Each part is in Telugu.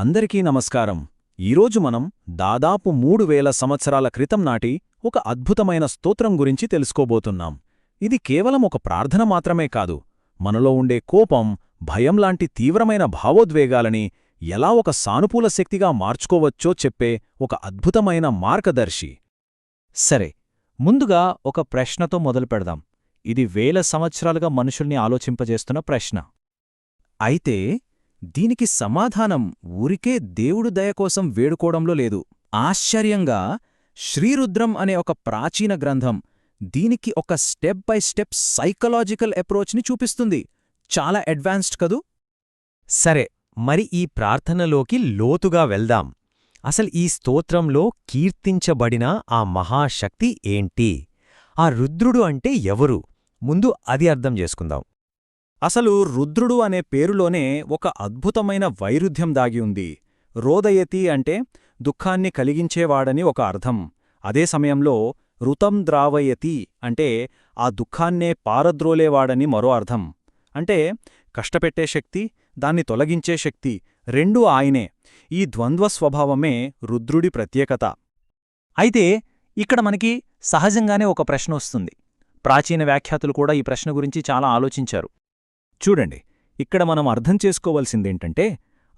అందరికీ నమస్కారం. ఈరోజు మనం దాదాపు మూడు వేల సంవత్సరాల క్రితం నాటి ఒక అద్భుతమైన స్తోత్రం గురించి తెలుసుకోబోతున్నాం. ఇది కేవలం ఒక ప్రార్థన మాత్రమే కాదు. మనలో ఉండే కోపం భయం లాంటి తీవ్రమైన భావోద్వేగాలని ఎలా ఒక సానుకూల శక్తిగా మార్చుకోవచ్చో చెప్పే ఒక అద్భుతమైన మార్గదర్శి. సరే ముందుగా ఒక ప్రశ్నతో మొదలు పెడదాం. ఇది వేల సంవత్సరాలుగా మనుషుల్ని ఆలోచింపజేస్తున్న ప్రశ్న. అయితే దీనికి సమాధానం ఊరికే దేవుడు దయకోసం వేడుకోవడంలో లేదు. ఆశ్చర్యంగా శ్రీరుద్రం అనే ఒక ప్రాచీన గ్రంథం దీనికి ఒక స్టెప్ బై స్టెప్ సైకలాజికల్ అప్రోచ్ని చూపిస్తుంది. చాలా అడ్వాన్స్డ్ కదూ? సరే మరి ఈ ప్రార్థనలోకి లోతుగా వెళ్దాం. అసలు ఈ స్తోత్రంలో కీర్తించబడిన ఆ మహాశక్తి ఏంటి? ఆ రుద్రుడు అంటే ఎవరు? ముందు అది అర్థం చేసుకుందాం. అసలు రుద్రుడు అనే పేరులోనే ఒక అద్భుతమైన వైరుధ్యం దాగి ఉంది. రోదయతి అంటే దుఃఖాన్ని కలిగించేవాడని ఒక అర్థం. అదే సమయంలో రుతం ద్రావయతి అంటే ఆ దుఃఖాన్నే పారద్రోలేవాడని మరో అర్థం. అంటే కష్టపెట్టే శక్తి దాన్ని తొలగించే శక్తి రెండూ ఆయనే. ఈ ద్వంద్వ స్వభావమే రుద్రుడి ప్రత్యేకత. అయితే ఇక్కడ మనకి సహజంగానే ఒక ప్రశ్న వస్తుంది. ప్రాచీన వ్యాఖ్యాతులు కూడా ఈ ప్రశ్న గురించి చాలా ఆలోచించారు. చూడండి ఇక్కడ మనం అర్థం చేసుకోవలసిందేంటంటే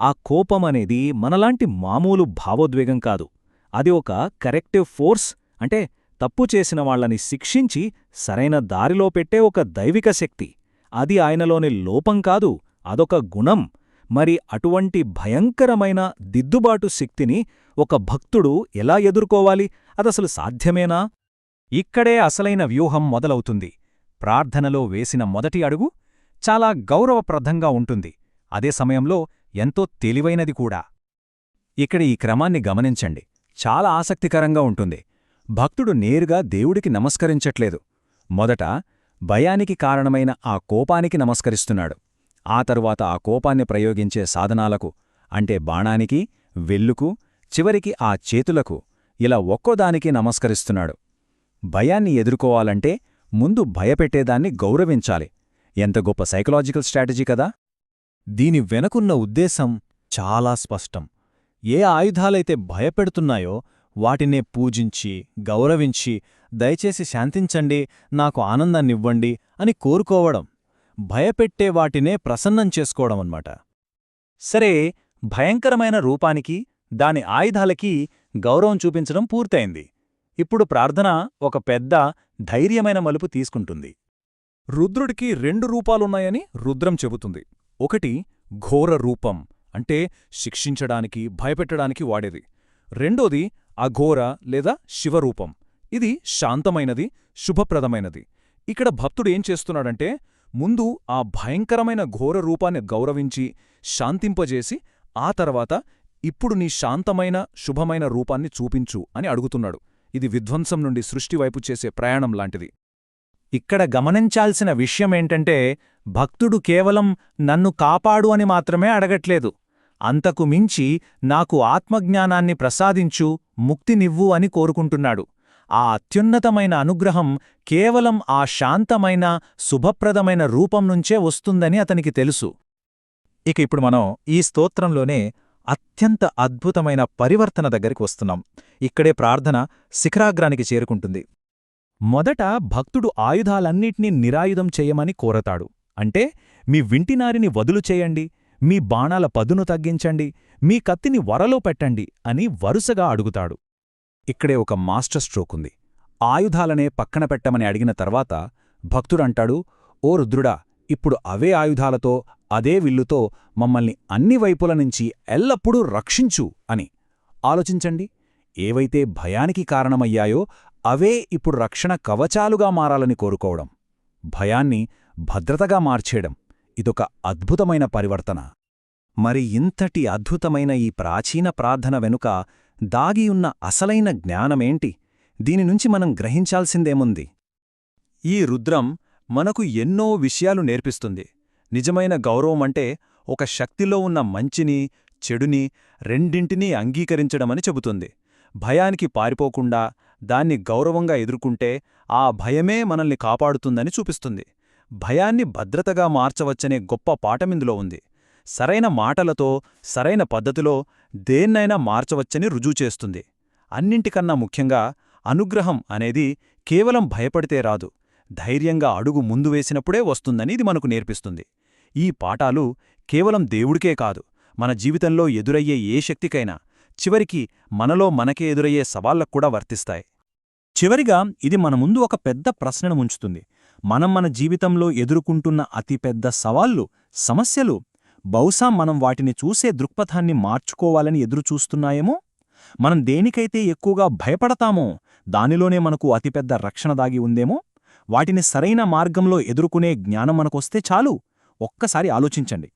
ఆ కోపం అనేది మనలాంటి మామూలు భావోద్వేగం కాదు. అది ఒక కరెక్టివ్ ఫోర్స్ అంటే తప్పు చేసిన వాళ్ళని శిక్షించి సరైన దారిలో పెట్టే ఒక దైవిక శక్తి. అది ఆయనలోని లోపం కాదు అదొక గుణం. మరి అటువంటి భయంకరమైన దిద్దుబాటు శక్తిని ఒక భక్తుడు ఎలా ఎదుర్కోవాలి? అదసలు సాధ్యమేనా? ఇక్కడే అసలైన వ్యూహం మొదలవుతుంది. ప్రార్థనలో వేసిన మొదటి అడుగు చాలా గౌరవప్రదంగా ఉంటుంది. అదే సమయంలో ఎంతో తెలివైనది కూడా. ఇక్కడ ఈ క్రమాన్ని గమనించండి. చాలా ఆసక్తికరంగా ఉంటుంది. భక్తుడు నేరుగా దేవుడికి నమస్కరించట్లేదు. మొదట భయానికి కారణమైన ఆ కోపానికి నమస్కరిస్తున్నాడు. ఆ తరువాత ఆ కోపాన్ని ప్రయోగించే సాధనాలకు అంటే బాణానికి వెల్లుకు చివరికి ఆ చేతులకు ఇలా ఒక్కోదానికి నమస్కరిస్తున్నాడు. భయాన్ని ఎదుర్కోవాలంటే ముందు భయపెట్టేదాన్ని గౌరవించాలి. ఎంత గొప్ప సైకలాజికల్ స్ట్రాటజీ కదా? దీని వెనకున్న ఉద్దేశం చాలా స్పష్టం. ఏ ఆయుధాలైతే భయపెడుతున్నాయో వాటినే పూజించి గౌరవించి దయచేసి శాంతించండి నాకు ఆనందాన్నివ్వండి అని కోరుకోవడం భయపెట్టే వాటినే ప్రసన్నం చేసుకోవడమన్నమాట సరే భయంకరమైన రూపానికి దాని ఆయుధాలకి గౌరవం చూపించడం పూర్తయింది. ఇప్పుడు ప్రార్థన ఒక పెద్ద ధైర్యమైన మలుపు తీసుకుంటుంది. రుద్రుడికి రెండు రూపాలున్నాయని రుద్రం చెబుతుంది. ఒకటి ఘోర రూపం అంటే శిక్షించడానికి భయపెట్టడానికి వాడేది. రెండోది అఘోర లేదా శివరూపం. ఇది శాంతమైనది శుభప్రదమైనది. ఇక్కడ భక్తుడు ఏం చేస్తున్నాడంటే ముందు ఆ భయంకరమైన ఘోర రూపాన్ని గౌరవించి శాంతింపజేసి ఆ తర్వాత ఇప్పుడు నీ శాంతమైన శుభమైన రూపాన్ని చూపించు అని అడుగుతున్నాడు. ఇది విధ్వంసం నుండి సృష్టివైపు చేసే ప్రయాణం లాంటిది. ఇక్కడ గమనించాల్సిన విషయమేంటంటే భక్తుడు కేవలం నన్ను కాపాడు అని మాత్రమే అడగట్లేదు. అంతకు మించి నాకు ఆత్మజ్ఞానాన్ని ప్రసాదించు ముక్తినివ్వు అని కోరుకుంటున్నాడు. ఆ అత్యున్నతమైన అనుగ్రహం కేవలం ఆ శాంతమైన శుభప్రదమైన రూపం నుంచే వస్తుందని అతనికి తెలుసు. ఇక ఇప్పుడు మనం ఈ స్తోత్రంలోనే అత్యంత అద్భుతమైన పరివర్తన దగ్గరికి వస్తున్నాం. ఇక్కడే ప్రార్థన శిఖరాగ్రానికి చేరుకుంటుంది. మొదట భక్తుడు ఆయుధాలన్నిటినీ నిరాయుధం చేయమని కోరతాడు. అంటే మీ వింటినారిని వదులు చేయండి మీ బాణాల పదును తగ్గించండి మీ కత్తిని వరలో పెట్టండి అని వరుసగా అడుగుతాడు. ఇక్కడే ఒక మాస్టర్ స్ట్రోక్ ఉంది. ఆయుధాలనే పక్కన పెట్టమని అడిగిన తర్వాత భక్తుడంటాడు ఓ రుద్రుడా ఇప్పుడు అవే ఆయుధాలతో అదే విల్లుతో మమ్మల్ని అన్ని వైపుల నుంచి ఎల్లప్పుడూ రక్షించు అని. ఆలోచించండి ఏవైతే భయానికి కారణమయ్యాయో అవే ఇప్పుడు రక్షణ కవచాలుగా మారాలని కోరుకోవడం భయాన్ని భద్రతగా మార్చేయడం ఇదొక అద్భుతమైన పరివర్తన. మరి ఇంతటి అద్భుతమైన ఈ ప్రాచీన ప్రార్థన వెనుక దాగియున్న అసలైన జ్ఞానమేంటి? దీనినుంచి మనం గ్రహించాల్సిందేముంది? ఈ రుద్రం మనకు ఎన్నో విషయాలు నేర్పిస్తుంది. నిజమైన గౌరవమంటే ఒక శక్తిలో ఉన్న మంచిని చెడుని రెండింటినీ అంగీకరించడమని చెబుతుంది. భయానికి పారిపోకుండా దాన్ని గౌరవంగా ఎదుర్కొంటే ఆ భయమే మనల్ని కాపాడుతుందని చూపిస్తుంది. భయాన్ని భద్రతగా మార్చవచ్చనే గొప్ప పాఠమిందులో ఉంది. సరైన మాటలతో సరైన పద్ధతిలో దేన్నైనా మార్చవచ్చని రుజువు చేస్తుంది. అన్నింటికన్నా ముఖ్యంగా అనుగ్రహం అనేది కేవలం భయపడితే రాదు. ధైర్యంగా అడుగు ముందు వేసినప్పుడే వస్తుందని ఇది మనకు నేర్పిస్తుంది. ఈ పాఠాలు కేవలం దేవుడికే కాదు మన జీవితంలో ఎదురయ్యే ఏ శక్తికైనా చివరికి మనలో మనకే ఎదురయ్యే సవాళ్ళకు కూడా వర్తిస్తాయి. చివరిగా ఇది మన ముందు ఒక పెద్ద ప్రశ్నను ఉంచుతుంది మనం మన జీవితంలో ఎదుర్కొంటున్న అతిపెద్ద సవాళ్ళు సమస్యలు బహుశా మనం వాటిని చూసే దృక్పథాన్ని మార్చుకోవాలని ఎదురుచూస్తున్నాయేమో? మనం దేనికైతే ఎక్కువగా భయపడతామో దానిలోనే మనకు అతిపెద్ద రక్షణ దాగి ఉందేమో? వాటిని సరైన మార్గంలో ఎదుర్కొనే జ్ఞానం మనకొస్తే చాలు. ఒక్కసారి ఆలోచించండి.